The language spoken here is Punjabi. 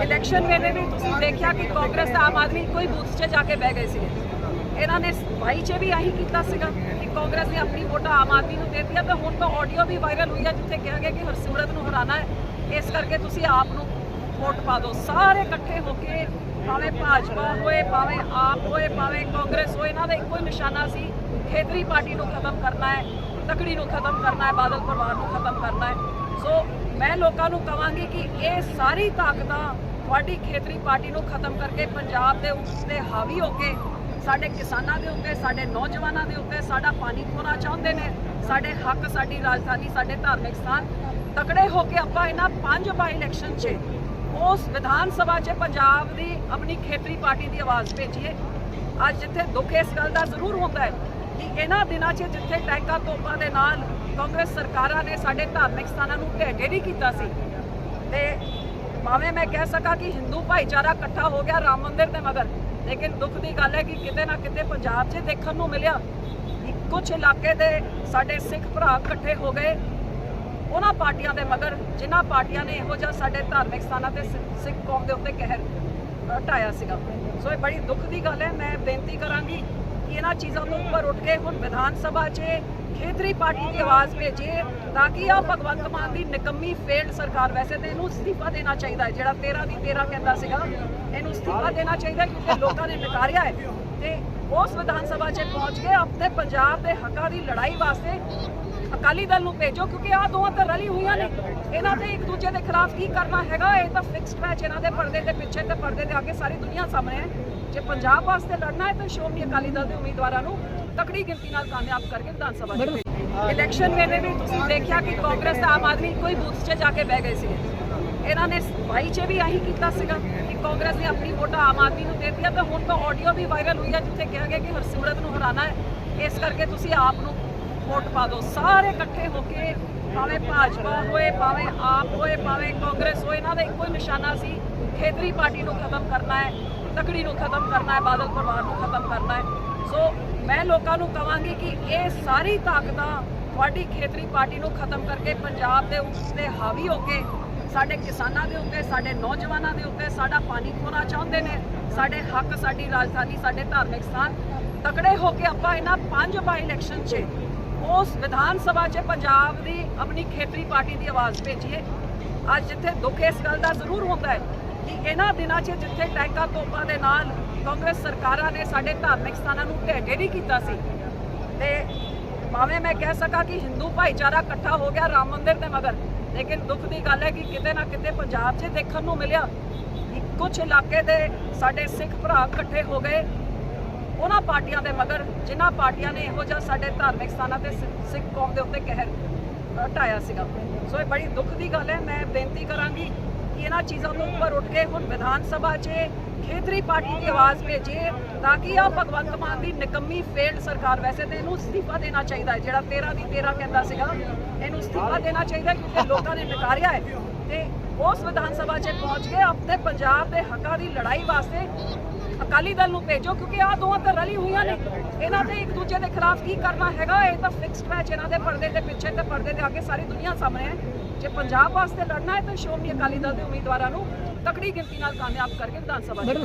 ਇਲੈਕਸ਼ਨ ਵੇਲੇ ਵੀ ਤੁਸੀਂ ਦੇਖਿਆ ਕਿ ਕਾਂਗਰਸ ਤੇ ਆਮ ਆਦਮੀ ਕੋਈ ਬੂਥ 'ਚ ਜਾ ਕੇ ਬਹਿ ਗਏ ਸੀਗੇ। ਇਹਨਾਂ ਨੇ ਭਾਈ 'ਚ ਵੀ ਆਹੀ ਕੀਤਾ ਸੀਗਾ ਕਿ ਕਾਂਗਰਸ ਨੇ ਆਪਣੀ ਵੋਟਾਂ ਆਮ ਆਦਮੀ ਨੂੰ ਦੇ ਦਿੱਤੀਆਂ ਤੇ ਹੁਣ ਤਾਂ ਆਡੀਓ ਵੀ ਵਾਇਰਲ ਹੋਈ ਹੈ ਜਿੱਥੇ ਕਿਹਾ ਗਿਆ ਕਿ ਹਰਸਿਮਰਤ ਨੂੰ ਹਰਾਣਾ ਹੈ। ਇਸ ਕਰਕੇ ਤੁਸੀਂ ਆਪ ਨੂੰ ਵੋਟ ਪਾ ਦਿਓ। ਸਾਰੇ ਇਕੱਠੇ ਹੋ ਕੇ ਭਾਵੇਂ ਭਾਜਪਾ ਹੋਏ, ਭਾਵੇਂ ਆਪ ਹੋਏ, ਭਾਵੇਂ ਕਾਂਗਰਸ ਹੋਏ, ਇਹਨਾਂ ਦਾ ਇੱਕੋ ਹੀ ਨਿਸ਼ਾਨਾ ਸੀ, ਖੇਤਰੀ ਪਾਰਟੀ ਨੂੰ ਖਤਮ ਕਰਨਾ ਹੈ। ਤਕੜੀ ਨੂੰ ਖਤਮ ਕਰਨਾ ਹੈ, ਬਾਦਲ ਪਰਿਵਾਰ ਨੂੰ ਖਤਮ ਕਰਨਾ ਹੈ। ਸੋ ਮੈਂ ਲੋਕਾਂ ਨੂੰ ਕਹਾਂਗੀ ਕਿ ਇਹ ਸਾਰੀ ਤਾਕਤਾਂ ਤੁਹਾਡੀ ਖੇਤਰੀ ਪਾਰਟੀ ਨੂੰ ਖਤਮ ਕਰਕੇ ਪੰਜਾਬ ਦੇ ਉੱਤੇ ਹਾਵੀ ਹੋ ਕੇ, ਸਾਡੇ ਕਿਸਾਨਾਂ ਦੇ ਉੱਤੇ, ਸਾਡੇ ਨੌਜਵਾਨਾਂ ਦੇ ਉੱਤੇ ਸਾਡਾ ਪਾਣੀ ਖੋਣਾ ਚਾਹੁੰਦੇ ਨੇ। ਸਾਡੇ ਹੱਕ, ਸਾਡੀ ਰਾਜਧਾਨੀ, ਸਾਡੇ ਧਾਰਮਿਕ ਸਥਾਨ ਤਕੜੇ ਹੋ ਕੇ ਆਪਾਂ ਇਹਨਾਂ ਪੰਜ ਬਾਈ ਇਲੈਕਸ਼ਨ 'ਚ, ਉਸ ਵਿਧਾਨ ਸਭਾ 'ਚ ਪੰਜਾਬ ਦੀ ਆਪਣੀ ਖੇਤਰੀ ਪਾਰਟੀ ਦੀ ਆਵਾਜ਼ ਭੇਜੀਏ। ਅੱਜ ਜਿੱਥੇ ਦੁੱਖ ਇਸ ਗੱਲ ਦਾ ਜ਼ਰੂਰ ਹੁੰਦਾ ਹੈ ਕਿ ਇਹਨਾਂ ਦਿਨਾਂ 'ਚ ਜਿੱਥੇ ਟੈਂਕਾਂ ਤੋਪਾਂ ਦੇ ਨਾਲ ਕਾਂਗਰਸ ਸਰਕਾਰਾਂ ਨੇ ਸਾਡੇ ਧਾਰਮਿਕ ਸਥਾਨਾਂ ਨੂੰ ਢਹਿ ਵੀ ਕੀਤਾ ਸੀ ਤੇ ਭਾਵੇਂ ਮੈਂ ਕਹਿ ਸਕਾਂ ਕਿ ਹਿੰਦੂ ਭਾਈਚਾਰਾ ਇਕੱਠਾ ਹੋ ਗਿਆ ਰਾਮ ਮੰਦਿਰ ਦੇ ਮਗਰ ਲੇਕਿਨ ਦੁੱਖ ਦੀ ਗੱਲ ਹੈ ਕਿ ਕਿਤੇ ਨਾ ਕਿਤੇ ਪੰਜਾਬ 'ਚ ਦੇਖਣ ਨੂੰ ਮਿਲਿਆ ਕਿ ਕੁਝ ਇਲਾਕੇ ਦੇ ਸਾਡੇ ਸਿੱਖ ਭਰਾ ਇਕੱਠੇ ਹੋ ਗਏ ਉਹਨਾਂ ਪਾਰਟੀਆਂ ਦੇ ਮਗਰ ਜਿਨ੍ਹਾਂ ਪਾਰਟੀਆਂ ਨੇ ਇਹੋ ਜਿਹਾ ਸਾਡੇ ਧਾਰਮਿਕ ਸਥਾਨਾਂ ਤੇ ਸਿ- ਸਿੱਖ ਕੌਮ ਦੇ ਉੱਤੇ ਕਹਿਰ ਅ, ਢਾਇਆ ਸੀਗਾ। ਸੋ ਇਹ ਬੜੀ ਦੁੱਖ ਦੀ ਗੱਲ ਹੈ ਮੈਂ ਬੇਨਤੀ ਕਰਾਂਗੀ ਕਿ ਇਹਨਾਂ ਚੀਜ਼ਾਂ ਤੋਂ ਉੱਪਰ ਉੱਠ ਕੇ ਹੁਣ ਵਿਧਾਨ ਸਭਾ 'ਚ ਖੇਤਰੀ ਪਾਰਟੀ ਦੀ ਆਵਾਜ਼ ਭੇਜੀਏ ਤਾਂ ਕਿ ਆ ਭਗਵੰਤ ਮਾਨ ਦੀ ਨਿਕੰਮੀ ਫੇਲਡ ਸਰਕਾਰ ਵੈਸੇ ਤੇ ਇਹਨੂੰ ਅਸਤੀਫਾ ਦੇਣਾ ਚਾਹੀਦਾ ਹੈ, ਜਿਹੜਾ 13 ਦੀ 13 ਕਹਿੰਦਾ ਸੀਗਾ, ਇਹਨੂੰ ਅਸਤੀਫਾ ਦੇਣਾ ਚਾਹੀਦਾ ਕਿਉਂਕਿ ਲੋਕਾਂ ਨੇ ਨਕਾਰਿਆ ਹੈ। ਤੇ ਉਸ ਵਿਧਾਨ ਸਭਾ 'ਚ ਪਹੁੰਚ ਕੇ ਆਪਣੇ ਪੰਜਾਬ ਦੇ ਹੱਕਾਂ ਦੀ ਲੜਾਈ ਵਾਸਤੇ ਅਕਾਲੀ ਦਲ ਨੂੰ ਭੇਜੋ ਕਿਉਂਕਿ ਆਹ ਦੋਵਾਂ ਤਾਂ ਰਲੀ ਹੋਈਆਂ ਨੇ। ਇਹਨਾਂ ਦੇ ਇੱਕ ਦੂਜੇ ਦੇ ਖਿਲਾਫ ਕੀ ਕਰਨਾ ਹੈਗਾ, ਇਹ ਤਾਂ ਫਿਕਸਡ ਮੈਚ ਇਹਨਾਂ ਦੇ ਪਰਦੇ ਦੇ ਪਿੱਛੇ ਤੇ ਪਰਦੇ ਦੇ ਅੱਗੇ ਸਾਰੀ ਦੁਨੀਆ ਸਾਹਮਣੇ ਹੈ। ਜੇ ਪੰਜਾਬ ਵਾਸਤੇ ਲੜਨਾ ਹੈ ਤਾਂ ਸ਼੍ਰੋਮਣੀ ਅਕਾਲੀ ਦਲ ਦੇ ਉਮੀਦਵਾਰਾਂ ਨੂੰ ਤਕੜੀ ਗਿਣਤੀ ਨਾਲ ਕਾਮਯਾਬ ਕਰਕੇ ਵਿਧਾਨ ਸਭਾ ਭੇਜੋ। ਇਲੈਕਸ਼ਨ ਵੇਲੇ ਵੀ ਤੁਸੀਂ ਦੇਖਿਆ ਕਿ ਕਾਂਗਰਸ ਤੇ ਆਮ ਆਦਮੀ ਕੋਈ ਬੂਥ 'ਚ ਜਾ ਕੇ ਬਹਿ ਗਏ ਸੀਗੇ। ਇਹਨਾਂ ਨੇ ਭਾਈ 'ਚ ਵੀ ਆਹੀ ਕੀਤਾ ਸੀਗਾ ਕਿ ਕਾਂਗਰਸ ਨੇ ਆਪਣੀ ਵੋਟਾਂ ਆਮ ਆਦਮੀ ਨੂੰ ਦੇ ਦਿੱਤੀਆਂ ਤੇ ਹੁਣ ਤਾਂ ਆਡੀਓ ਵੀ ਵਾਇਰਲ ਹੋਈ ਹੈ ਜਿੱਥੇ ਕਿਹਾ ਗਿਆ ਕਿ ਹਰਸਿਮਰਤ ਨੂੰ ਹਰਾਣਾ ਹੈ। ਇਸ ਕਰਕੇ ਤੁਸੀਂ ਆਪ ਨੂੰ ਵੋਟ ਪਾ ਦਿਓ। ਸਾਰੇ ਇਕੱਠੇ ਹੋ ਕੇ ਭਾਵੇਂ ਭਾਜਪਾ ਹੋਏ ਭਾਵੇਂ ਆਪ ਹੋਏ ਭਾਵੇਂ ਕਾਂਗਰਸ ਹੋਏ ਇਹਨਾਂ ਦਾ ਇੱਕੋ ਹੀ ਨਿਸ਼ਾਨਾ ਸੀ ਖੇਤਰੀ ਪਾਰਟੀ ਨੂੰ ਖਤਮ ਕਰਨਾ ਹੈ। ਤਕੜੀ ਨੂੰ ਖਤਮ ਕਰਨਾ ਹੈ, ਬਾਦਲ ਪਰਿਵਾਰ ਨੂੰ ਖਤਮ ਕਰਨਾ ਹੈ। ਸੋ ਮੈਂ ਲੋਕਾਂ ਨੂੰ ਕਹਾਂਗੀ ਕਿ ਇਹ ਸਾਰੀ ਤਾਕਤਾਂ ਤੁਹਾਡੀ ਖੇਤਰੀ ਪਾਰਟੀ ਨੂੰ ਖਤਮ ਕਰਕੇ ਪੰਜਾਬ ਦੇ ਉੱਤੇ ਹਾਵੀ ਹੋ ਕੇ, ਸਾਡੇ ਕਿਸਾਨਾਂ ਦੇ ਉੱਤੇ, ਸਾਡੇ ਨੌਜਵਾਨਾਂ ਦੇ ਉੱਤੇ ਸਾਡਾ ਪਾਣੀ ਖੋਣਾ ਚਾਹੁੰਦੇ ਨੇ। ਸਾਡੇ ਹੱਕ, ਸਾਡੀ ਰਾਜਧਾਨੀ, ਸਾਡੇ ਧਾਰਮਿਕ ਸਥਾਨ ਤਕੜੇ ਹੋ ਕੇ ਆਪਾਂ ਇਹਨਾਂ ਪੰਜ ਬਾਈ ਇਲੈਕਸ਼ਨ 'ਚ, ਉਸ ਵਿਧਾਨ ਸਭਾ 'ਚ ਪੰਜਾਬ ਦੀ ਆਪਣੀ ਖੇਤਰੀ ਪਾਰਟੀ ਦੀ ਆਵਾਜ਼ ਭੇਜੀਏ। ਅੱਜ ਜਿੱਥੇ ਦੁੱਖ ਇਸ ਗੱਲ ਦਾ ਜ਼ਰੂਰ ਹੁੰਦਾ ਹੈ ਕਿ ਇਹਨਾਂ ਦਿਨਾਂ 'ਚ ਜਿੱਥੇ ਟੈਂਕਾਂ ਤੋਪਾਂ ਦੇ ਨਾਲ ਕਾਂਗਰਸ ਸਰਕਾਰਾਂ ਨੇ ਸਾਡੇ ਧਾਰਮਿਕ ਸਥਾਨਾਂ ਨੂੰ ਢਹਿ ਢੇਰੀ ਕੀਤਾ ਸੀ ਤੇ ਭਾਵੇਂ ਮੈਂ ਕਹਿ ਸਕਾਂ ਕਿ ਹਿੰਦੂ ਭਾਈਚਾਰਾ ਇਕੱਠਾ ਹੋ ਗਿਆ ਰਾਮ ਮੰਦਿਰ ਦੇ ਮਗਰ ਲੇਕਿਨ ਦੁੱਖ ਦੀ ਗੱਲ ਹੈ ਕਿ ਕਿਤੇ ਨਾ ਕਿਤੇ ਪੰਜਾਬ 'ਚ ਦੇਖਣ ਨੂੰ ਮਿਲਿਆ ਕਿ ਕੁਝ ਇਲਾਕੇ ਦੇ ਸਾਡੇ ਸਿੱਖ ਭਰਾ ਇਕੱਠੇ ਹੋ ਗਏ ਉਹਨਾਂ ਪਾਰਟੀਆਂ ਦੇ ਮਗਰ ਜਿਨ੍ਹਾਂ ਪਾਰਟੀਆਂ ਨੇ ਇਹੋ ਜਿਹਾ ਸਾਡੇ ਧਾਰਮਿਕ ਸਥਾਨਾਂ ਤੇ ਸਿ- ਸਿੱਖ ਕੌਮ ਦੇ ਉੱਤੇ ਕਹਿਰ ਅ, ਢਾਇਆ ਸੀਗਾ। ਸੋ ਇਹ ਬੜੀ ਦੁੱਖ ਦੀ ਗੱਲ ਹੈ ਮੈਂ ਬੇਨਤੀ ਕਰਾਂਗੀ ਕਿ ਇਹਨਾਂ ਚੀਜ਼ਾਂ ਤੋਂ ਉੱਪਰ ਉੱਠ ਕੇ ਹੁਣ ਵਿਧਾਨ ਸਭਾ ਖੇਤਰੀ ਪਾਰਟੀ ਦੀ ਆਵਾਜ਼ ਭੇਜੀਏ ਤਾਂ ਕਿ ਆ ਭਗਵੰਤ ਮਾਨ ਦੀ ਨਿਕੰਮੀ ਫੇਲਡ ਸਰਕਾਰ ਵੈਸੇ ਤੇ ਇਹਨੂੰ ਅਸਤੀਫਾ ਦੇਣਾ ਚਾਹੀਦਾ ਹੈ, ਜਿਹੜਾ 13 ਦੀ 13 ਕਹਿੰਦਾ ਸੀਗਾ, ਇਹਨੂੰ ਅਸਤੀਫਾ ਦੇਣਾ ਚਾਹੀਦਾ ਕਿਉਂਕਿ ਲੋਕਾਂ ਨੇ ਨਕਾਰਿਆ ਹੈ। ਤੇ ਉਸ ਵਿਧਾਨ ਸਭਾ 'ਚ ਪਹੁੰਚ ਕੇ ਆਪਣੇ ਪੰਜਾਬ ਦੇ ਹੱਕਾਂ ਦੀ ਲੜਾਈ ਵਾਸਤੇ ਅਕਾਲੀ ਦਲ ਨੂੰ ਭੇਜੋ ਕਿਉਂਕਿ ਆਹ ਦੋਵਾਂ ਤਾਂ ਰਲੀ ਹੋਈਆਂ ਨੇ। ਇਹਨਾਂ ਦੇ ਇੱਕ ਦੂਜੇ ਦੇ ਖਿਲਾਫ ਕੀ ਕਰਨਾ ਹੈਗਾ, ਇਹ ਤਾਂ ਫਿਕਸਡ ਮੈਚ ਇਹਨਾਂ ਦੇ ਪਰਦੇ ਦੇ ਪਿੱਛੇ ਤੇ ਪਰਦੇ ਦੇ ਅੱਗੇ ਸਾਰੀ ਦੁਨੀਆ ਸਾਹਮਣੇ ਹੈ। ਜੇ ਪੰਜਾਬ ਵਾਸਤੇ ਲੜਨਾ ਹੈ ਤਾਂ ਸ਼੍ਰੋਮਣੀ ਅਕਾਲੀ ਦਲ ਦੇ ਉਮੀਦਵਾਰਾਂ ਨੂੰ ਤਕੜੀ ਗਿਣਤੀ ਨਾਲ ਕਾਮਯਾਬ ਕਰਕੇ ਵਿਧਾਨ ਸਭਾ 'ਚ